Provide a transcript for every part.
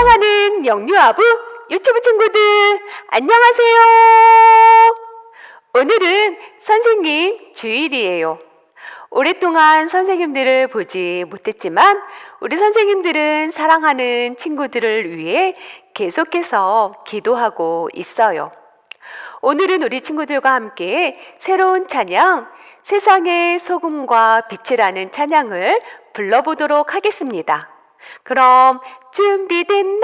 사랑하는 영유아부 유튜브 친구들 안녕하세요. 오늘은 선생님 주일이에요. 오랫동안 선생님들을 보지 못했지만 우리 선생님들은 사랑하는 친구들을 위해 계속해서 기도하고 있어요. 오늘은 우리 친구들과 함께 새로운 찬양, 세상의 소금과 빛이라는 찬양을 불러보도록 하겠습니다. 그럼 준비됐나요?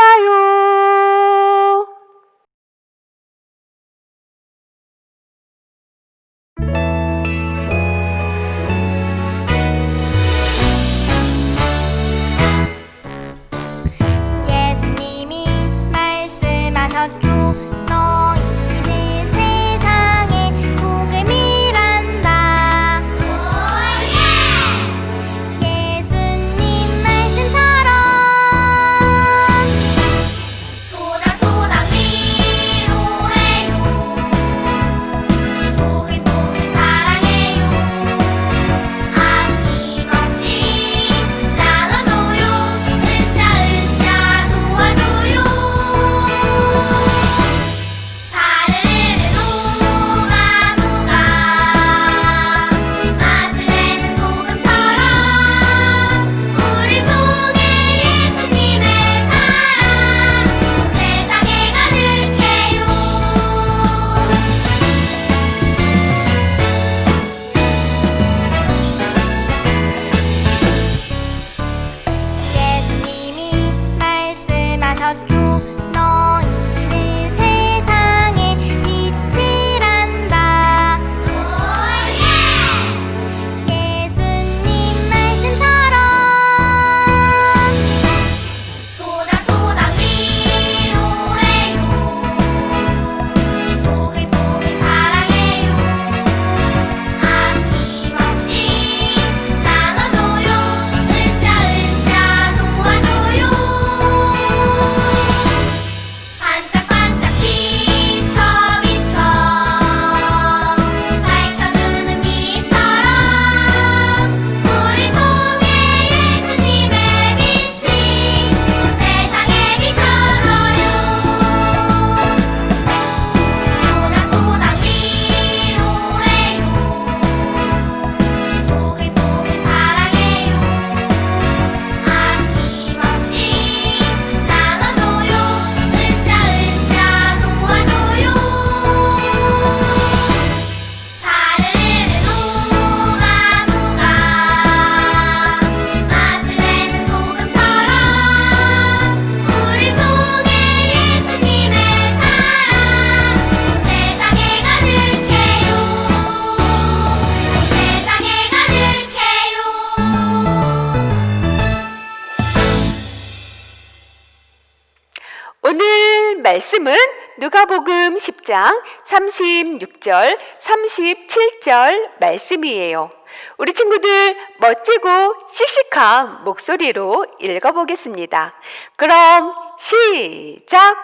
말씀은 누가복음 10장 36절, 37절 말씀이에요. 우리 친구들 멋지고 씩씩한 목소리로 읽어보겠습니다. 그럼 시작!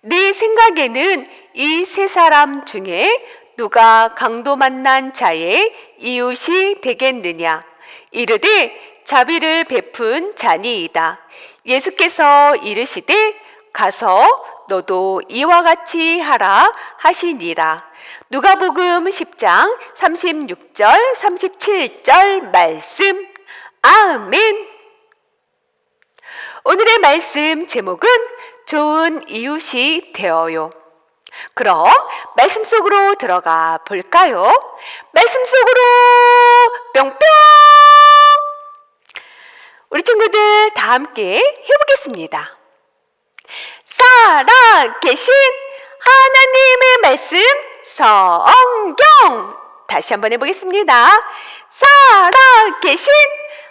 내 생각에는 이 세 사람 중에 누가 강도 만난 자의 이웃이 되겠느냐? 이르되 자비를 베푼 자니이다. 예수께서 이르시되 가서 너도 이와 같이 하라 하시니라. 누가복음 10장 36절 37절 말씀. 아멘. 오늘의 말씀 제목은 좋은 이웃이 되어요. 그럼 말씀 속으로 들어가 볼까요? 말씀 속으로 뿅뿅! 우리 친구들 다 함께 해보겠습니다. 살아 계신 하나님의 말씀 성경 다시 한번 해보겠습니다. 살아 계신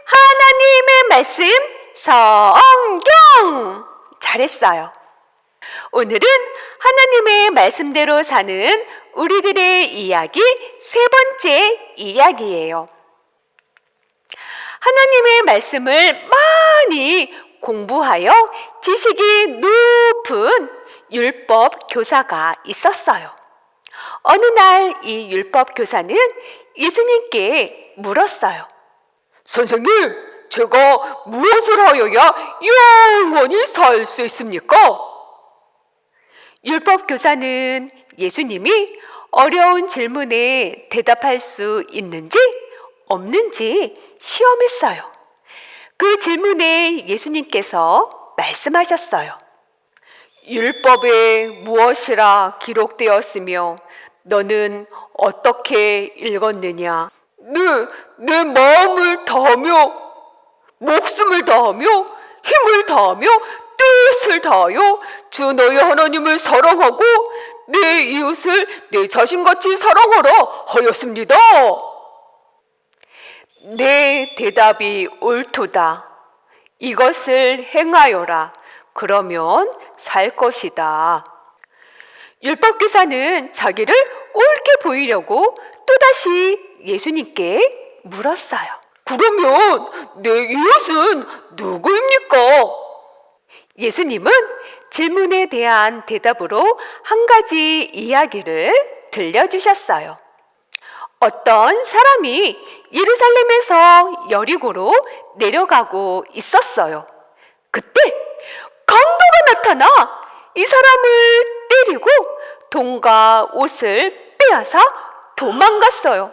하나님의 말씀 성경 잘했어요. 오늘은 하나님의 말씀대로 사는 우리들의 이야기 세 번째 이야기예요. 하나님의 말씀을 많이 공부하여 지식이 높은 율법 교사가 있었어요. 어느 날 이 율법 교사는 예수님께 물었어요. 선생님, 제가 무엇을 하여야 영원히 살 수 있습니까? 율법 교사는 예수님이 어려운 질문에 대답할 수 있는지 없는지 시험했어요. 그 질문에 예수님께서 말씀하셨어요. 율법에 무엇이라 기록되었으며 너는 어떻게 읽었느냐? 내, 내 마음을 다하며 목숨을 다하며 힘을 다하며 뜻을 다하여 주 너의 하나님을 사랑하고 내 이웃을 내 자신같이 사랑하라 하였습니다. 내 대답이 옳도다. 이것을 행하여라. 그러면 살 것이다. 율법교사는 자기를 옳게 보이려고 또다시 예수님께 물었어요. 그러면 내 이웃은 누구입니까? 예수님은 질문에 대한 대답으로 한 가지 이야기를 들려주셨어요. 어떤 사람이 예루살렘에서 여리고로 내려가고 있었어요. 그때 강도가 나타나 이 사람을 때리고 돈과 옷을 빼앗아 도망갔어요.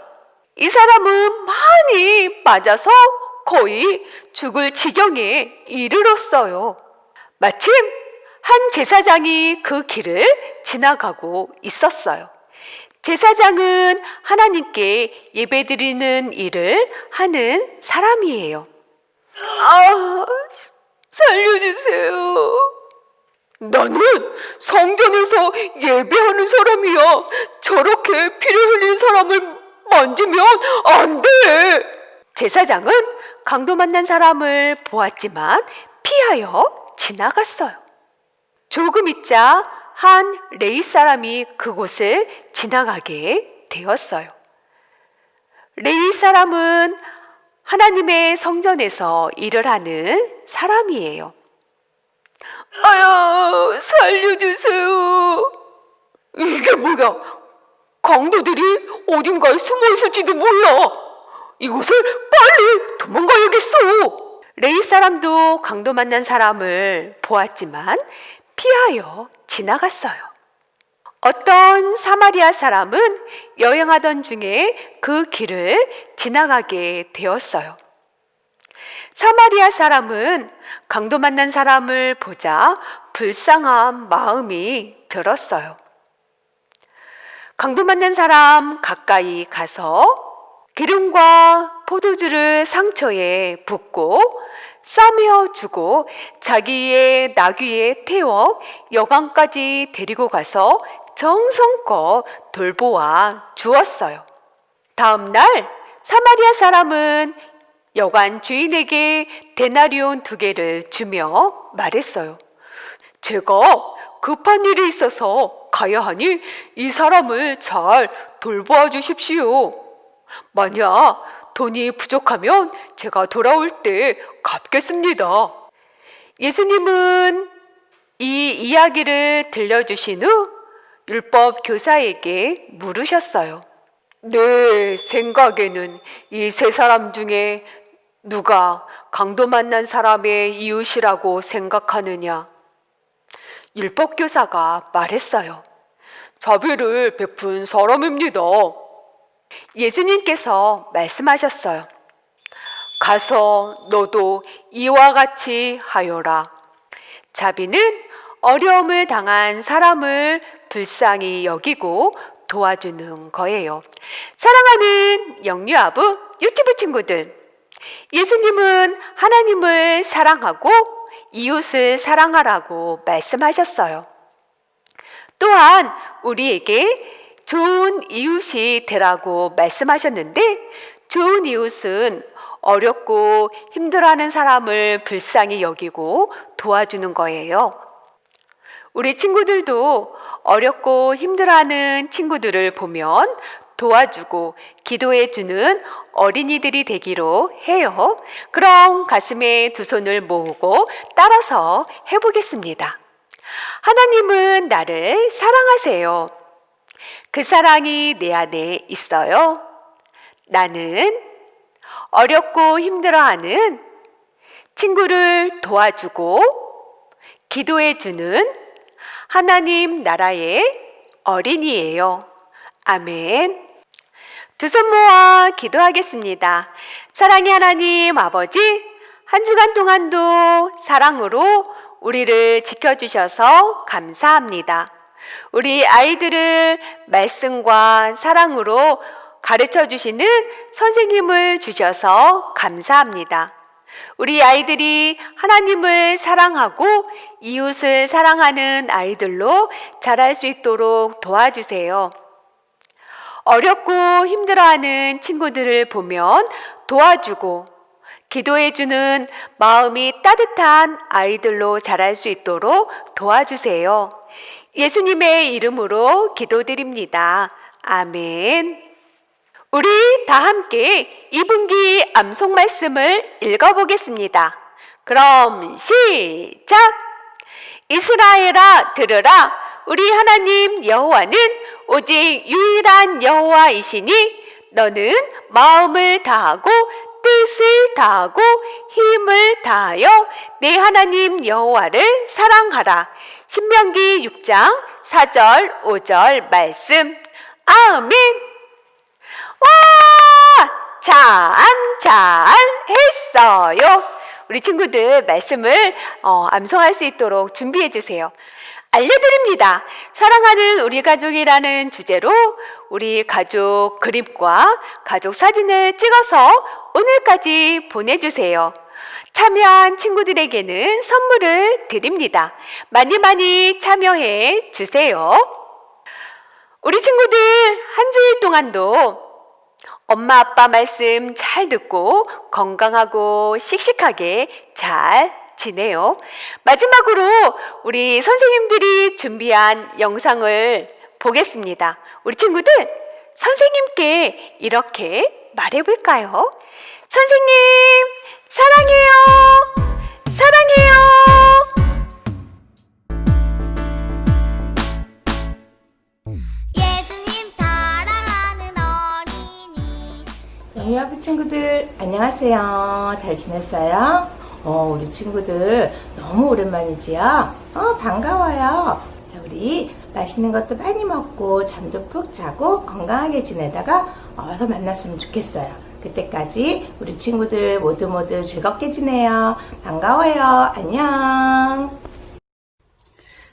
이 사람은 많이 맞아서 거의 죽을 지경에 이르렀어요. 마침 한 제사장이 그 길을 지나가고 있었어요. 제사장은 하나님께 예배드리는 일을 하는 사람이에요. 아, 살려주세요. 나는 성전에서 예배하는 사람이야. 저렇게 피를 흘린 사람을 만지면 안 돼. 제사장은 강도 만난 사람을 보았지만 피하여 지나갔어요. 조금 있자 한 레이 사람이 그곳을 지나가게 되었어요. 레이 사람은 하나님의 성전에서 일을 하는 사람이에요. 아야, 살려주세요. 이게 뭐야? 강도들이 어딘가에 숨어 있을지도 몰라. 이곳을 빨리 도망가야겠어. 레이 사람도 강도 만난 사람을 보았지만 피하여 지나갔어요. 어떤 사마리아 사람은 여행하던 중에 그 길을 지나가게 되었어요. 사마리아 사람은 강도 만난 사람을 보자 불쌍한 마음이 들었어요. 강도 만난 사람 가까이 가서 기름과 포도주를 상처에 붓고 싸매어 주고 자기의 나귀에 태워 여관까지 데리고 가서 정성껏 돌보아 주었어요. 다음 날 사마리아 사람은 여관 주인에게 데나리온 두 개를 주며 말했어요. 제가 급한 일이 있어서 가야 하니 이 사람을 잘 돌보아 주십시오. 만약 돈이 부족하면 제가 돌아올 때 갚겠습니다. 예수님은 이 이야기를 들려주신 후 율법 교사에게 물으셨어요. 내 생각에는 이 세 사람 중에 누가 강도 만난 사람의 이웃이라고 생각하느냐? 율법 교사가 말했어요. 자비를 베푼 사람입니다. 예수님께서 말씀하셨어요. 가서 너도 이와 같이 하여라. 자비는 어려움을 당한 사람을 불쌍히 여기고 도와주는 거예요. 사랑하는 영유아부 유치부 친구들. 예수님은 하나님을 사랑하고 이웃을 사랑하라고 말씀하셨어요. 또한 우리에게 좋은 이웃이 되라고 말씀하셨는데 좋은 이웃은 어렵고 힘들어하는 사람을 불쌍히 여기고 도와주는 거예요. 우리 친구들도 어렵고 힘들어하는 친구들을 보면 도와주고 기도해주는 어린이들이 되기로 해요. 그럼 가슴에 두 손을 모으고 따라서 해보겠습니다. 하나님은 나를 사랑하세요. 그 사랑이 내 안에 있어요. 나는 어렵고 힘들어하는 친구를 도와주고 기도해주는 하나님 나라의 어린이예요. 아멘. 두 손 모아 기도하겠습니다. 사랑의 하나님 아버지, 한 주간 동안도 사랑으로 우리를 지켜주셔서 감사합니다. 우리 아이들을 말씀과 사랑으로 가르쳐 주시는 선생님을 주셔서 감사합니다. 우리 아이들이 하나님을 사랑하고 이웃을 사랑하는 아이들로 자랄 수 있도록 도와주세요. 어렵고 힘들어하는 친구들을 보면 도와주고 기도해주는 마음이 따뜻한 아이들로 자랄 수 있도록 도와주세요. 예수님의 이름으로 기도드립니다. 아멘. 우리 다 함께 2분기 암송 말씀을 읽어보겠습니다. 그럼 시작! 이스라엘아 들으라 우리 하나님 여호와는 오직 유일한 여호와이시니 너는 마음을 다하고 뜻을 다하고 힘을 다하여 내 하나님 여호와를 사랑하라. 신명기 6장 4절 5절 말씀. 아멘. 와! 참, 잘 했어요. 우리 친구들 말씀을 어, 암송할 수 있도록 준비해 주세요. 알려드립니다. 사랑하는 우리 가족이라는 주제로 우리 가족 그림과 가족 사진을 찍어서 오늘까지 보내주세요. 참여한 친구들에게는 선물을 드립니다. 많이 많이 참여해 주세요. 우리 친구들 한 주일 동안도 엄마 아빠 말씀 잘 듣고 건강하고 씩씩하게 잘 지내요. 마지막으로 우리 선생님들이 준비한 영상을 보겠습니다. 우리 친구들 선생님께 이렇게 말해볼까요? 선생님 사랑해요. 사랑해요. 영유아부 친구들 안녕하세요. 잘 지냈어요? 어, 우리 친구들 너무 오랜만이지요? 어, 반가워요. 자, 우리 맛있는 것도 많이 먹고 잠도 푹 자고 건강하게 지내다가 어서 만났으면 좋겠어요. 그때까지 우리 친구들 모두 모두 즐겁게 지내요. 반가워요. 안녕.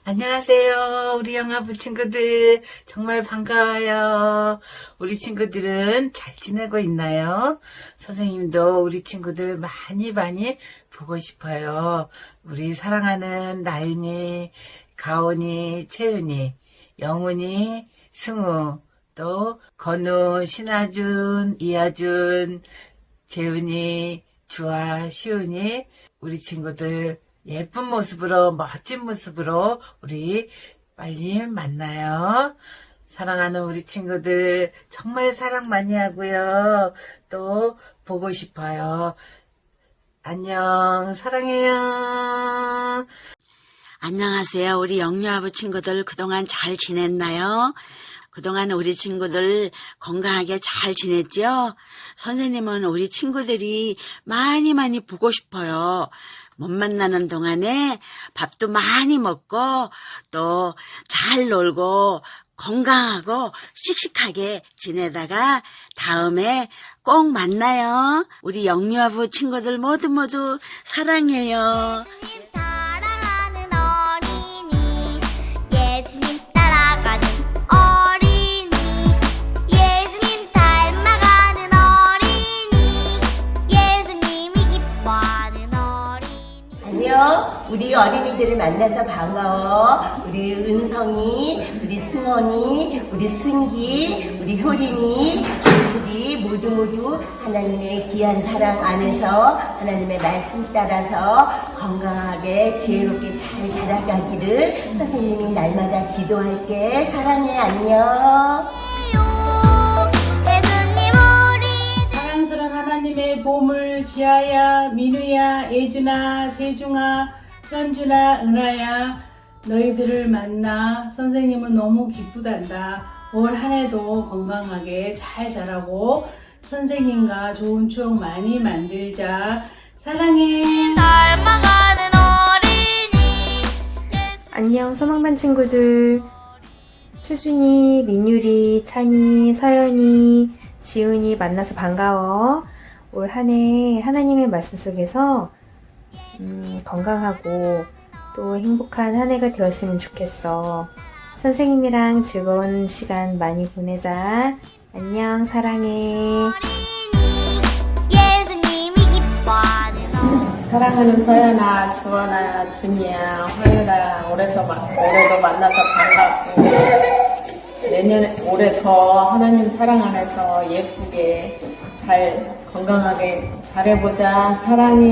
안녕하세요. 우리 영아부 친구들. 정말 반가워요. 우리 친구들은 잘 지내고 있나요? 선생님도 우리 친구들 많이 많이 보고 싶어요. 우리 사랑하는 나윤이, 가온이, 채은이, 영훈이, 승우, 또 건우, 신하준, 이하준, 재훈이, 주아, 시훈이, 우리 친구들 예쁜 모습으로, 멋진 모습으로 우리 빨리 만나요. 사랑하는 우리 친구들 정말 사랑 많이 하고요. 또 보고 싶어요. 안녕, 사랑해요. 안녕하세요. 우리 영유아부 친구들 그동안 잘 지냈나요? 그동안 우리 친구들 건강하게 잘 지냈죠? 선생님은 우리 친구들이 많이 많이 보고 싶어요. 못 만나는 동안에 밥도 많이 먹고 또 잘 놀고 건강하고 씩씩하게 지내다가 다음에 꼭 만나요. 우리 영유아부 친구들 모두 모두 사랑해요. 우리 어린이들을 만나서 반가워. 우리 은성이, 우리 승원이, 우리 승기, 우리 효린이, 예술이 모두 모두 하나님의 귀한 사랑 안에서 하나님의 말씀 따라서 건강하게 지혜롭게 잘 자라가기를 선생님이 날마다 기도할게. 사랑해. 안녕. 우리 사랑스러운 하나님의 보물 지아야, 민우야, 예준아, 세중아, 현준아, 은하야 너희들을 만나 선생님은 너무 기쁘단다. 올 한 해도 건강하게 잘 자라고 선생님과 좋은 추억 많이 만들자. 사랑해. 닮아가는 어린이 안녕 소망반 친구들 효준이, 민유리, 찬이, 서연이, 지훈이 만나서 반가워 올 한 해 하나님의 말씀 속에서 음, 건강하고 또 행복한 한 해가 되었으면 좋겠어 선생님이랑 즐거운 시간 많이 보내자 안녕 사랑해 사랑하는 서연아, 주원아, 준이야, 화유라, 올해서 마- 올해도 만나서 반갑고 내년 올해 더 하나님 사랑 안에서 예쁘게 잘 건강하게 잘해보자. 사랑해.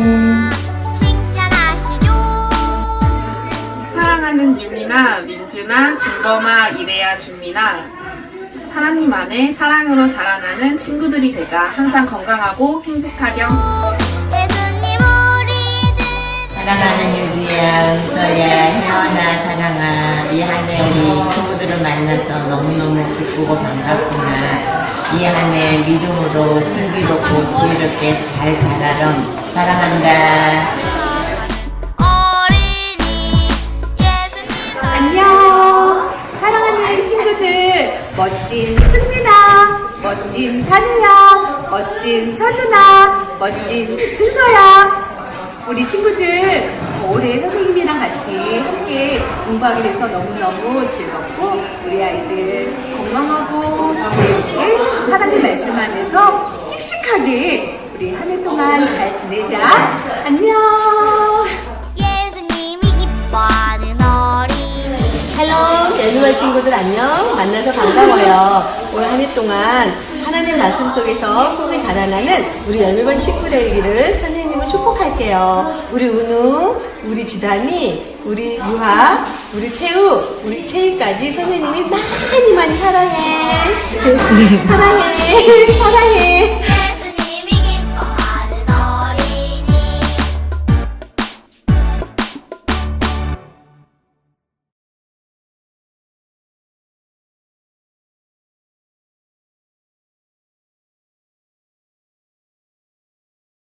사랑하는 유미나, 민주나, 준범아, 이래야, 준미나 하나님 안에 사랑으로 자라나는 친구들이 되자 항상 건강하고 행복하렴. 사랑하는 유지야, 은서야, 혜원아, 사랑아. 이한해 우리 친구들을 만나서 너무너무 기쁘고 반갑구나. 이한해 믿음으로 슬기롭고 지혜롭게 잘 자라렴. 사랑한다. 멋진 승민아, 멋진 다니야, 멋진 서준아, 멋진 준서야. 우리 친구들 올해 선생님이랑 같이 함께 공부하게 돼서 너무너무 즐겁고 우리 아이들 건강하고 재밌게 하나님 말씀 안에서 씩씩하게 우리 한 해 동안 잘 지내자. 안녕. 예수말 친구들 안녕. 만나서 반가워요. 올 한 해 동안 하나님 말씀 속에서 꿈이 자라나는 우리 열매번 친구 되기를 선생님은 축복할게요. 우리 은우, 우리 지담이, 우리 유하, 우리 태우, 우리 채희까지 선생님이 많이 많이 사랑해. 사랑해. 사랑해.